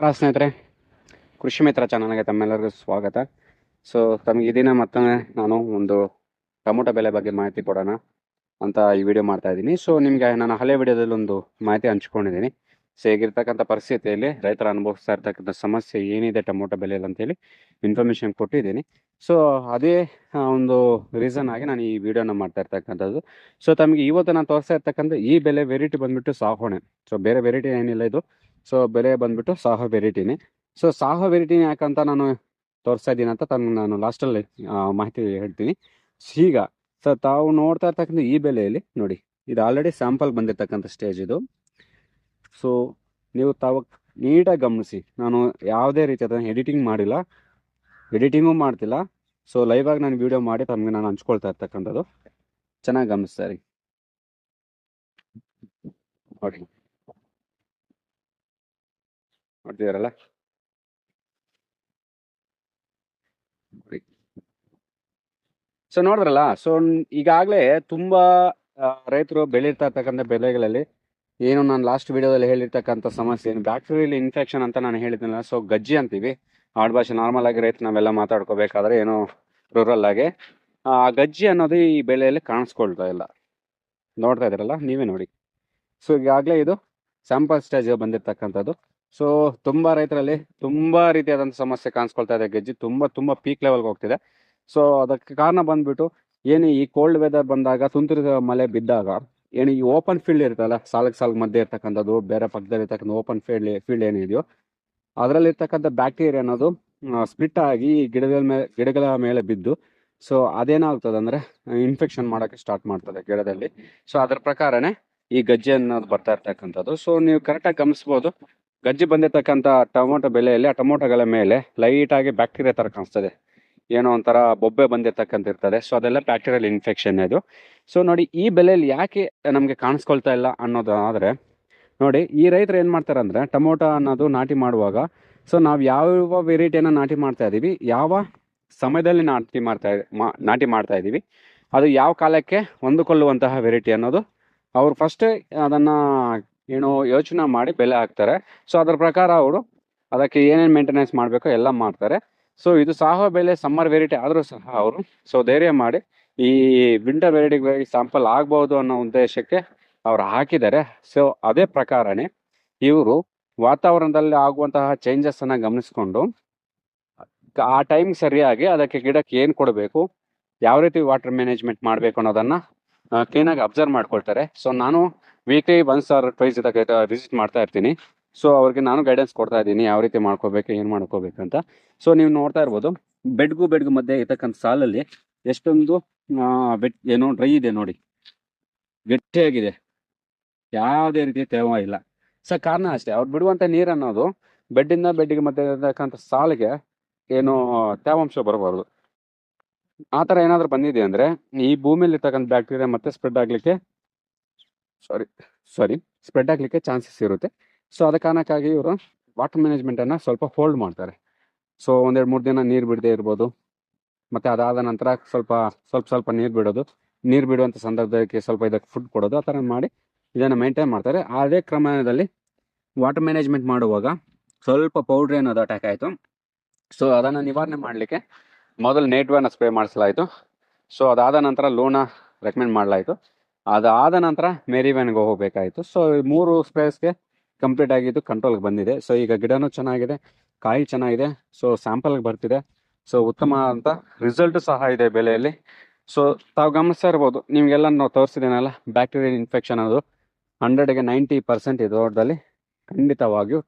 ನಮಸ್ಕಾರ ಸ್ನೇಹಿತರೆ. ಕೃಷಿ ಮಿತ್ರ ಚಾನಲ್ಗೆ ತಮ್ಮೆಲ್ಲರಿಗೂ ಸ್ವಾಗತ. ಸೊ ತಮಗೆ ಇದೀನ ಮತ್ತೊಮ್ಮೆ ನಾನು ಒಂದು ಟೊಮೊಟೊ ಬೆಲೆ ಬಗ್ಗೆ ಮಾಹಿತಿ ಕೊಡೋಣ ಅಂತ ಈ ವಿಡಿಯೋ ಮಾಡ್ತಾ ಇದ್ದೀನಿ. ಸೊ ನಿಮಗೆ ನಾನು ಹಳೆ ವಿಡಿಯೋದಲ್ಲಿ ಒಂದು ಮಾಹಿತಿ ಹಂಚ್ಕೊಂಡಿದ್ದೀನಿ. ಸೊ ಹೇಗಿರ್ತಕ್ಕಂಥ ಪರಿಸ್ಥಿತಿಯಲ್ಲಿ ರೈತರು ಅನುಭವಿಸ್ತಾ ಇರ್ತಕ್ಕಂಥ ಸಮಸ್ಯೆ ಏನಿದೆ ಟೊಮೊಟೊ ಬೆಲೆಯಲ್ಲಿ ಅಂತೇಳಿ ಇನ್ಫಾರ್ಮೇಷನ್ ಕೊಟ್ಟಿದ್ದೀನಿ. ಸೊ ಅದೇ ಒಂದು ರೀಸನ್ ಆಗಿ ನಾನು ಈ ವಿಡಿಯೋನ ಮಾಡ್ತಾ ಇರ್ತಕ್ಕಂಥದ್ದು. ಸೊ ತಮಗೆ ಇವತ್ತು ನಾನು ತೋರಿಸ್ತಾ ಇರ್ತಕ್ಕಂಥ ಈ ಬೆಲೆ ವೆರೈಟಿ ಬಂದ್ಬಿಟ್ಟು ಸಾಹೋಣೆ ಸೊ ಬೇರೆ ವೆರೈಟಿ ಏನಿಲ್ಲ ಇದು. ಸೊ ಬೆಲೆ ಬಂದ್ಬಿಟ್ಟು ಸಾಹ ವೆರೈಟಿನೇ. ಸೊ ಸಾಹ ವೆರೈಟಿನ ಯಾಕಂತ ನಾನು ತೋರಿಸ್ತಾ ಇದ್ದೀನಿ ಅಂತ ತನ್ನ ನಾನು ಲಾಸ್ಟಲ್ಲಿ ಮಾಹಿತಿ ಹೇಳ್ತೀನಿ. ಈಗ ಸೊ ತಾವು ನೋಡ್ತಾ ಇರ್ತಕ್ಕಂಥ ಈ ಬೆಲೆಯಲ್ಲಿ ನೋಡಿ, ಇದು ಆಲ್ರೆಡಿ ಸ್ಯಾಂಪಲ್ ಬಂದಿರತಕ್ಕಂಥ ಸ್ಟೇಜ್ ಇದು. ಸೊ ನೀವು ತಾವು ನೀಟಾಗಿ ಗಮನಿಸಿ, ನಾನು ಯಾವುದೇ ರೀತಿ ಅದನ್ನು ಎಡಿಟಿಂಗ್ ಮಾಡಿಲ್ಲ ಎಡಿಟಿಂಗು ಮಾಡ್ತಿಲ್ಲ. ಸೊ ಲೈವ್ ಆಗಿ ನಾನು ವಿಡಿಯೋ ಮಾಡಿ ತಮಗೆ ನಾನು ಹಂಚ್ಕೊಳ್ತಾ ಇರ್ತಕ್ಕಂಥದ್ದು. ಚೆನ್ನಾಗಿ ಗಮನಿಸ್ತಾ ಇರಿ. ನೋಡಿ ನೋಡ್ತಿದಾರಲ್ಲ ಸೊ ನೋಡಿದ್ರಲ್ಲ ಸೊ ಈಗಾಗಲೇ ತುಂಬಾ ರೈತರು ಬೆಳೀತಾ ಇರ್ತಕ್ಕಂಥ ಬೆಳೆಗಳಲ್ಲಿ ಏನು ನಾನು ಲಾಸ್ಟ್ ವಿಡಿಯೋದಲ್ಲಿ ಹೇಳಿರ್ತಕ್ಕಂಥ ಸಮಸ್ಯೆ ಏನು ಬ್ಯಾಕ್ಟೀರಿಯಲ್ ಇನ್ಫೆಕ್ಷನ್ ಅಂತ ನಾನು ಹೇಳಿದ್ನಲ್ಲ ಸೊ ಗಜ್ಜಿ ಅಂತೀವಿ. ಆಡ್ ಭಾಷೆ ನಾರ್ಮಲ್ ಆಗಿ ರೈತ ನಾವೆಲ್ಲ ಮಾತಾಡ್ಕೋಬೇಕಾದ್ರೆ ಏನೋ ರೂರಲ್ ಆಗಿ. ಆ, ಗಜ್ಜಿ ಅನ್ನೋದು ಈ ಬೆಳೆಯಲ್ಲಿ ಕಾಣಿಸ್ಕೊಳ್ತಾ ಇಲ್ಲ. ನೋಡ್ತಾ ಇದ್ದೀರಲ್ಲ, ನೀವೇ ನೋಡಿ. ಸೊ ಈಗಾಗಲೇ ಇದು ಸ್ಯಾಂಪಲ್ ಸ್ಟೇಜ್ ಬಂದಿರ್ತಕ್ಕಂಥದ್ದು. ಸೊ ತುಂಬಾ ರೈತರಲ್ಲಿ ತುಂಬಾ ರೀತಿಯಾದಂಥ ಸಮಸ್ಯೆ ಕಾಣಿಸ್ಕೊಳ್ತಾ ಇದೆ. ಗೆಜ್ಜಿ ತುಂಬಾ ತುಂಬಾ ಪೀಕ್ ಲೆವೆಲ್ಗೆ ಹೋಗ್ತಿದೆ. ಸೊ ಅದಕ್ಕೆ ಕಾರಣ ಬಂದ್ಬಿಟ್ಟು, ಏನು ಈ ಕೋಲ್ಡ್ ವೆದರ್ ಬಂದಾಗ ತುಂತುರು ಮಳೆ ಬಿದ್ದಾಗ, ಏನು ಈ ಓಪನ್ ಫೀಲ್ಡ್ ಇರುತ್ತಲ್ಲ ಸಾಲಕ್ಕೆ ಸಾಲಕ್ಕೆ ಮಧ್ಯೆ ಇರ್ತಕ್ಕಂಥದ್ದು, ಬೇರೆ ಪಕ್ಕದಲ್ಲಿ ಇರ್ತಕ್ಕಂಥ ಓಪನ್ ಫೀಲ್ಡ್ ಫೀಲ್ಡ್ ಏನಿದೆಯೋ ಅದರಲ್ಲಿ ಇರ್ತಕ್ಕಂಥ ಬ್ಯಾಕ್ಟೀರಿಯಾ ಅನ್ನೋದು ಸ್ಪ್ಲಿಟ್ ಆಗಿ ಗಿಡಗಳ ಮೇಲೆ ಗಿಡಗಳ ಮೇಲೆ ಬಿದ್ದು ಸೊ ಅದೇನಾಗ್ತದೆ ಅಂದ್ರೆ ಇನ್ಫೆಕ್ಷನ್ ಮಾಡೋಕೆ ಸ್ಟಾರ್ಟ್ ಮಾಡ್ತದೆ ಗಿಡದಲ್ಲಿ. ಸೊ ಅದ್ರ ಪ್ರಕಾರನೇ ಈ ಗಜ್ಜೆ ಅನ್ನೋದು ಬರ್ತಾ ಇರ್ತಕ್ಕಂಥದ್ದು. ಸೊ ನೀವು ಕರೆಕ್ಟಾಗಿ ಗಮನಿಸ್ಬೋದು. ಗಜ್ಜೆ ಬಂದಿರ್ತಕ್ಕಂಥ ಟೊಮೊಟೊ ಬೆಲೆಯಲ್ಲಿ ಆ ಟೊಮೊಟೊಗಳ ಮೇಲೆ ಲೈಟಾಗಿ ಬ್ಯಾಕ್ಟೀರಿಯಾ ಥರ ಕಾಣಿಸ್ತದೆ. ಏನೋ ಒಂಥರ ಬೊಬ್ಬೆ ಬಂದಿರ್ತಕ್ಕಂಥ ಇರ್ತದೆ. ಸೊ ಅದೆಲ್ಲ ಬ್ಯಾಕ್ಟೀರಿಯಲ್ ಇನ್ಫೆಕ್ಷನ್ ಇದು ಸೊ ನೋಡಿ ಈ ಬೆಲೆಯಲ್ಲಿ ಯಾಕೆ ನಮಗೆ ಕಾಣಿಸ್ಕೊಳ್ತಾ ಇಲ್ಲ ಅನ್ನೋದು ಆದರೆ, ನೋಡಿ ಈ ರೈತರು ಏನು ಮಾಡ್ತಾರೆ ಅಂದರೆ ಟೊಮೊಟೊ ಅನ್ನೋದು ನಾಟಿ ಮಾಡುವಾಗ ಸೊ ನಾವು ಯಾವ ವೆರೈಟಿಯನ್ನು ನಾಟಿ ಮಾಡ್ತಾ ಇದ್ದೀವಿ ಯಾವ ಸಮಯದಲ್ಲಿ ನಾಟಿ ಮಾಡ್ತಾ ಮಾ, ನಾಟಿ ಮಾಡ್ತಾ ಇದ್ದೀವಿ ಅದು ಯಾವ ಕಾಲಕ್ಕೆ ಹೊಂದಿಕೊಳ್ಳುವಂತಹ ವೆರೈಟಿ ಅನ್ನೋದು, ಅವ್ರು ಫಸ್ಟೇ ಅದನ್ನು ಏನು ಯೋಚನೆ ಮಾಡಿ ಬೆಲೆ ಹಾಕ್ತಾರೆ. ಸೊ ಅದರ ಪ್ರಕಾರ ಅವರು ಅದಕ್ಕೆ ಏನೇನು ಮೇಂಟೆನೆನ್ಸ್ ಮಾಡಬೇಕೋ ಎಲ್ಲ ಮಾಡ್ತಾರೆ. ಸೊ ಇದು ಸಾಹೋ ಬೆಲೆ ಸಮ್ಮರ್ ವೆರೈಟಿ ಆದರೂ ಸಹ ಅವರು ಸೊ ಧೈರ್ಯ ಮಾಡಿ ಈ ವಿಂಟರ್ ವೆರೈಟಿಗೆ ಸ್ಯಾಂಪಲ್ ಆಗ್ಬೋದು ಅನ್ನೋ ಉದ್ದೇಶಕ್ಕೆ ಅವರು ಹಾಕಿದ್ದಾರೆ. ಸೊ ಅದೇ ಪ್ರಕಾರನೇ ಇವರು ವಾತಾವರಣದಲ್ಲಿ ಆಗುವಂತಹ ಚೇಂಜಸ್ ಅನ್ನ ಗಮನಿಸ್ಕೊಂಡು ಆ ಟೈಮ್ ಸರಿಯಾಗಿ ಅದಕ್ಕೆ ಗಿಡಕ್ಕೆ ಏನು ಕೊಡಬೇಕು, ಯಾವ ರೀತಿ ವಾಟರ್ ಮ್ಯಾನೇಜ್ಮೆಂಟ್ ಮಾಡಬೇಕು ಅನ್ನೋದನ್ನ ಕ್ಲೀನಾಗಿ ಅಬ್ಸರ್ವ್ ಮಾಡ್ಕೊಳ್ತಾರೆ. ಸೊ ನಾನು ವೀಕ್ಲಿ ಒನ್ಸ್ ಆರ್ ಟ್ವೈಸ್ ಇದಕ್ಕೆ ವಿಸಿಟ್ ಮಾಡ್ತಾ ಇರ್ತೀನಿ. ಸೊ ಅವ್ರಿಗೆ ನಾನು ಗೈಡೆನ್ಸ್ ಕೊಡ್ತಾ ಇದ್ದೀನಿ. ಯಾವ ರೀತಿ ಮಾಡ್ಕೋಬೇಕು, ಏನು ಮಾಡ್ಕೋಬೇಕು ಅಂತ. ಸೊ ನೀವು ನೋಡ್ತಾ ಇರ್ಬೋದು, ಬೆಡ್ಗೂ ಬೆಡ್ಗೂ ಮಧ್ಯೆ ಇರ್ತಕ್ಕಂಥ ಸಾಲಲ್ಲಿ ಎಷ್ಟೊಂದು ಬೆಟ್ ಏನೋ ಡ್ರೈ ಇದೆ ನೋಡಿ. ಗಟ್ಟಿಯಾಗಿದೆ. ಯಾವುದೇ ರೀತಿ ತೇವ ಇಲ್ಲ. ಸೊ ಕಾರಣ ಅಷ್ಟೇ. ಅವ್ರು ಬಿಡುವಂಥ ನೀರು ಅನ್ನೋದು ಬೆಡ್ಡಿಂದ ಬೆಡ್ಡಿಗೆ ಮಧ್ಯೆ ಇರತಕ್ಕಂಥ ಸಾಲಿಗೆ ಏನು ತೇವಾಂಶ ಬರಬಾರ್ದು. ಆ ಥರ ಏನಾದರೂ ಬಂದಿದೆ ಅಂದರೆ ಈ ಭೂಮಿಯಲ್ಲಿ ಇರ್ತಕ್ಕಂಥ ಬ್ಯಾಕ್ಟೀರಿಯಾ ಮತ್ತೆ ಸ್ಪ್ರೆಡ್ ಆಗಲಿಕ್ಕೆ ಸಾರಿ ಸಾರಿ ಸ್ಪ್ರೆಡ್ ಆಗಲಿಕ್ಕೆ ಚಾನ್ಸಸ್ ಇರುತ್ತೆ. ಸೊ ಅದ ಕಾರಣಕ್ಕಾಗಿ ಇವರು ವಾಟರ್ ಮ್ಯಾನೇಜ್ಮೆಂಟನ್ನು ಸ್ವಲ್ಪ ಹೋಲ್ಡ್ ಮಾಡ್ತಾರೆ. ಸೊ ಒಂದೆರಡು ಮೂರು ದಿನ ನೀರು ಬಿಡದೆ ಇರ್ಬೋದು. ಮತ್ತು ಅದಾದ ನಂತರ ಸ್ವಲ್ಪ ಸ್ವಲ್ಪ ಸ್ವಲ್ಪ ನೀರು ಬಿಡೋದು. ನೀರು ಬಿಡುವಂಥ ಸಂದರ್ಭಕ್ಕೆ ಸ್ವಲ್ಪ ಇದಕ್ಕೆ ಫುಡ್ ಕೊಡೋದು, ಆ ಥರ ಮಾಡಿ ಇದನ್ನು ಮೇಂಟೈನ್ ಮಾಡ್ತಾರೆ. ಅದೇ ಕ್ರಮದಲ್ಲಿ ವಾಟರ್ ಮ್ಯಾನೇಜ್ಮೆಂಟ್ ಮಾಡುವಾಗ ಸ್ವಲ್ಪ ಪೌಡ್ರ್ ಅನ್ನೋದು ಅಟ್ಯಾಕ್ ಆಯಿತು. ಸೊ ಅದನ್ನು ನಿವಾರಣೆ ಮಾಡಲಿಕ್ಕೆ ಮೊದಲು ನೇಟ್ವನ್ನು ಸ್ಪ್ರೇ ಮಾಡಿಸಲಾಯಿತು. ಸೊ ಅದಾದ ನಂತರ ಲೋನ ರೆಕಮೆಂಡ್ ಮಾಡಲಾಯಿತು. ಅದಾದ ನಂತರ ಮೇರಿವ್ಯಾನ್ಗೆ ಹೋಗಬೇಕಾಯಿತು. ಸೊ ಮೂರು ಸ್ಪ್ರೇಸ್ಗೆ ಕಂಪ್ಲೀಟ್ ಆಗಿದ್ದು ಕಂಟ್ರೋಲ್ಗೆ ಬಂದಿದೆ. ಸೊ ಈಗ ಗಿಡನೂ ಚೆನ್ನಾಗಿದೆ, ಕಾಯಿ ಚೆನ್ನಾಗಿದೆ ಸೊ ಸ್ಯಾಂಪಲ್ಗೆ ಬರ್ತಿದೆ. ಸೊ ಉತ್ತಮ ಅಂತ ರಿಸಲ್ಟ್ ಸಹ ಇದೆ ಬೆಲೆಯಲ್ಲಿ. ಸೊ ತಾವು ಗಮನಿಸ್ತಾ ಇರ್ಬೋದು, ನಿಮಗೆಲ್ಲ ನಾವು ತೋರಿಸಿದ್ದೇನಲ್ಲ ಬ್ಯಾಕ್ಟೀರಿಯಲ್ ಇನ್ಫೆಕ್ಷನ್ ಅದು ಹಂಡ್ರೆಡ್ಗೆ ನೈಂಟಿ ಪರ್ಸೆಂಟ್ ಇದರಲ್ಲಿ ಖಂಡಿತವಾಗಿಯೂ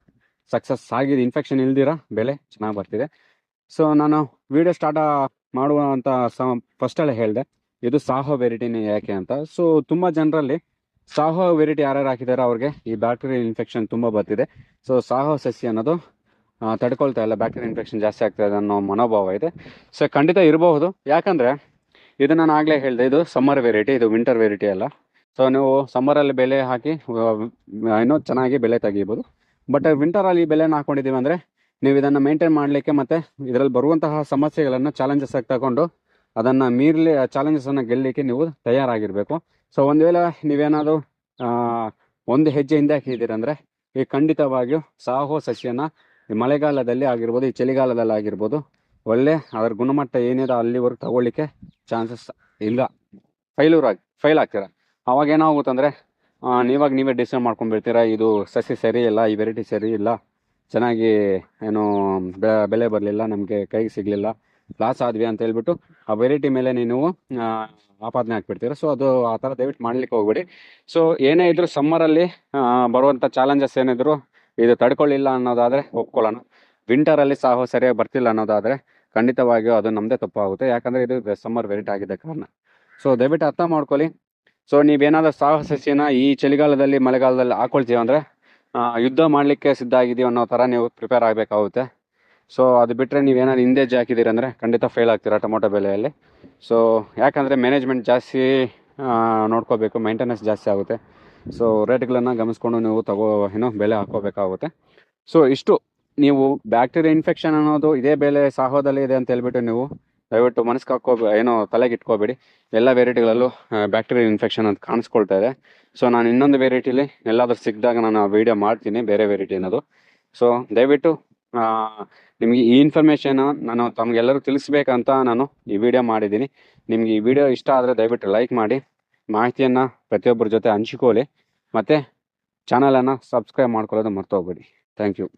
ಸಕ್ಸಸ್ ಆಗಿದೆ. ಇನ್ಫೆಕ್ಷನ್ ಇಲ್ದಿರ ಬೆಲೆ ಚೆನ್ನಾಗಿ ಬರ್ತಿದೆ. ಸೊ ನಾನು ವಿಡಿಯೋ ಸ್ಟಾರ್ಟ್ ಮಾಡುವಂಥ ಸ ಫಸ್ಟಲ್ಲೇ ಹೇಳಿದೆ. ಇದು ಸಾಹೋ ವೆರೈಟಿನೇ ಯಾಕೆ ಅಂತ. ಸೊ ತುಂಬ ಜನರಲ್ಲಿ ಸಾಹೋ ವೆರೈಟಿ ಯಾರ್ಯಾರು ಹಾಕಿದ್ದಾರೆ ಅವ್ರಿಗೆ ಈ ಬ್ಯಾಕ್ಟೀರಿಯಲ್ ಇನ್ಫೆಕ್ಷನ್ ತುಂಬ ಬರ್ತಿದೆ. ಸೊ ಸಾಹೋ ಸಸ್ಯ ಅನ್ನೋದು ತಡ್ಕೊಳ್ತಾ ಇಲ್ಲ. ಬ್ಯಾಕ್ಟೀರಿಯಲ್ ಇನ್ಫೆಕ್ಷನ್ ಜಾಸ್ತಿ ಆಗ್ತಾ ಅನ್ನೋ ಮನೋಭಾವ ಇದೆ. ಸೊ ಖಂಡಿತ ಇರಬಹುದು. ಯಾಕಂದರೆ ಇದು ನಾನು ಆಗಲೇ ಹೇಳಿದೆ, ಇದು ಸಮ್ಮರ್ ವೆರೈಟಿ ಇದು ವಿಂಟರ್ ವೆರೈಟಿ ಅಲ್ಲ. ಸೊ ನೀವು ಸಮ್ಮರಲ್ಲಿ ಬೆಲೆ ಹಾಕಿ ಇನ್ನೂ ಚೆನ್ನಾಗಿ ಬೆಲೆ ತೆಗಿಬೋದು. ಬಟ್ ವಿಂಟರಲ್ಲಿ ಬೆಲೆನ ಹಾಕೊಂಡಿದ್ದೀವಿ ಅಂದರೆ ನೀವು ಇದನ್ನು ಮೇಂಟೈನ್ ಮಾಡಲಿಕ್ಕೆ ಮತ್ತು ಇದರಲ್ಲಿ ಬರುವಂತಹ ಸಮಸ್ಯೆಗಳನ್ನು ಚಾಲೆಂಜಸ್ ಆಗಿ ತಗೊಂಡು ಅದನ್ನು ಮೀರಲಿ ಚಾಲೆಂಜಸನ್ನು ಗೆಲ್ಲಲಿಕ್ಕೆ ನೀವು ತಯಾರಾಗಿರಬೇಕು. ಸೊ ಒಂದು ವೇಳೆ ನೀವೇನಾದರೂ ಒಂದು ಹೆಜ್ಜೆ ಹಿಂದೆ ಹಾಕಿದ್ದೀರಂದರೆ ಈ ಖಂಡಿತವಾಗಿಯೂ ಸಾಹೋ ಸಸ್ಯನ ಈ ಮಳೆಗಾಲದಲ್ಲಿ ಆಗಿರ್ಬೋದು, ಈ ಚಳಿಗಾಲದಲ್ಲಿ ಆಗಿರ್ಬೋದು, ಒಳ್ಳೆ ಅದರ ಗುಣಮಟ್ಟ ಏನಿದೆ ಅಲ್ಲಿವರೆಗೆ ತಗೊಳ್ಳಿಕ್ಕೆ ಚಾನ್ಸಸ್ ಇಲ್ಲ. ಫೈಲೂರ್ ಆಗಿ ಫೈಲ್ ಆಗ್ತೀರ? ಅವಾಗ ಏನಾಗುತ್ತೆ ಅಂದರೆ ನೀವಾಗ ನೀವೇ ಡಿಸೈಡ್ ಮಾಡ್ಕೊಂಡ್ಬಿಡ್ತೀರಾ, ಇದು ಸಸಿ ಸರಿ ಇಲ್ಲ, ಈ ವೆರೈಟಿ ಸರಿ ಇಲ್ಲ. ಚೆನ್ನಾಗಿ ಏನು ಬೆಲೆ ಬರಲಿಲ್ಲ, ನಮಗೆ ಕೈಗೆ ಸಿಗಲಿಲ್ಲ ಲಾಸ್ ಆದ್ವಿ ಅಂತ ಹೇಳ್ಬಿಟ್ಟು ಆ ವೆರೈಟಿ ಮೇಲೆ ನೀವು ಆಪಾದನೆ ಹಾಕ್ಬಿಡ್ತೀರ. ಸೊ ಅದು ಆ ಥರ ದಯವಿಟ್ಟು ಮಾಡ್ಲಿಕ್ಕೆ ಹೋಗ್ಬೇಡಿ. ಸೊ ಏನೇ ಇದ್ರೂ ಸಮ್ಮರಲ್ಲಿ ಬರುವಂಥ ಚಾಲೆಂಜಸ್ ಏನಿದ್ರು ಇದು ತಡ್ಕೊಳ್ಳಿಲ್ಲ ಅನ್ನೋದಾದರೆ ಒಪ್ಕೊಳ್ಳೋಣ. ವಿಂಟರಲ್ಲಿ ಸಾಹೋ ಸರಿಯಾಗಿ ಬರ್ತಿಲ್ಲ ಅನ್ನೋದಾದರೆ ಖಂಡಿತವಾಗಿಯೂ ಅದು ನಮ್ಮದೇ ತಪ್ಪಾಗುತ್ತೆ. ಯಾಕಂದರೆ ಇದು ಸಮ್ಮರ್ ವೆರೈಟಿ ಆಗಿದ್ದ ಕಾರಣ. ಸೊ ದಯವಿಟ್ಟು ಅರ್ಥ ಮಾಡ್ಕೊಳ್ಳಿ. ಸೊ ನೀವೇನಾದರೂ ಸಾಹೋ ಸಸಿನ ಈ ಚಳಿಗಾಲದಲ್ಲಿ, ಮಳೆಗಾಲದಲ್ಲಿ ಹಾಕೊಳ್ತೀವಿ ಅಂದರೆ ಯುದ್ಧ ಮಾಡಲಿಕ್ಕೆ ಸಿದ್ಧ ಆಗಿದ್ದೀವಿ ಅನ್ನೋ ಥರ ನೀವು ಪ್ರಿಪೇರ್ ಆಗಬೇಕಾಗುತ್ತೆ. ಸೊ ಅದು ಬಿಟ್ಟರೆ ನೀವೇನಾದ್ರು ಹಿಂದೆ ಅಂದರೆ ಖಂಡಿತ ಫೇಲ್ ಆಗ್ತೀರಾ ಟೊಮೊಟೊ ಬೆಲೆಯಲ್ಲಿ. ಸೊ ಯಾಕಂದರೆ ಮ್ಯಾನೇಜ್ಮೆಂಟ್ ಜಾಸ್ತಿ ನೋಡ್ಕೋಬೇಕು ಮೈಂಟೆನೆನ್ಸ್ ಜಾಸ್ತಿ ಆಗುತ್ತೆ. ಸೊ ರೇಟ್ಗಳನ್ನು ಗಮನಿಸ್ಕೊಂಡು ನೀವು ತಗೋ, ಏನೋ ಬೆಲೆ ಹಾಕೋಬೇಕಾಗುತ್ತೆ. ಸೊ ಇಷ್ಟು. ನೀವು ಬ್ಯಾಕ್ಟೀರಿಯಾ ಇನ್ಫೆಕ್ಷನ್ ಅನ್ನೋದು ಇದೇ ಬೆಲೆ ಸಾಹೋದಲ್ಲಿ ಇದೆ ಅಂತ ಹೇಳ್ಬಿಟ್ಟು ನೀವು ದಯವಿಟ್ಟು ಮನಸ್ಸಿಗೆ ಹಾಕೋ ಏನೋ ತಲೆಗೆ ಇಟ್ಕೋಬೇಡಿ. ಎಲ್ಲ ವೆರೈಟಿಗಳಲ್ಲೂ ಬ್ಯಾಕ್ಟೀರಿಯಾ ಇನ್ಫೆಕ್ಷನ್ ಅಂತ ಕಾಣಿಸ್ಕೊಳ್ತಾ ಇದೆ. ಸೊ, ನಾನು ಇನ್ನೊಂದು ವೆರೈಟಿಲಿ ಎಲ್ಲಾದರೂ ಸಿಕ್ಕಿದಾಗ ನಾನು ವಿಡಿಯೋ ಮಾಡ್ತೀನಿ, ಬೇರೆ ವೆರೈಟಿ ಅನ್ನೋದು ಸೊ, ದಯವಿಟ್ಟು ನಿಮಗೆ ಈ ಇನ್ಫಾರ್ಮೇಷನ್ ನಾನು ತಮಗೆಲ್ಲರೂ ತಿಳಿಸ್ಬೇಕಂತ ನಾನು ಈ ವಿಡಿಯೋ ಮಾಡಿದ್ದೀನಿ. ನಿಮಗೆ ಈ ವಿಡಿಯೋ ಇಷ್ಟ ಆದರೆ ದಯವಿಟ್ಟು ಲೈಕ್ ಮಾಡಿ, ಮಾಹಿತಿಯನ್ನು ಪ್ರತಿಯೊಬ್ಬರ ಜೊತೆ ಹಂಚಿಕೊಳ್ಳಿ. ಮತ್ತು, ಚಾನಲನ್ನು ಸಬ್ಸ್ಕ್ರೈಬ್ ಮಾಡ್ಕೊಳ್ಳೋದು ಮರ್ತೋಗ್ಬೇಡಿ. Thank you.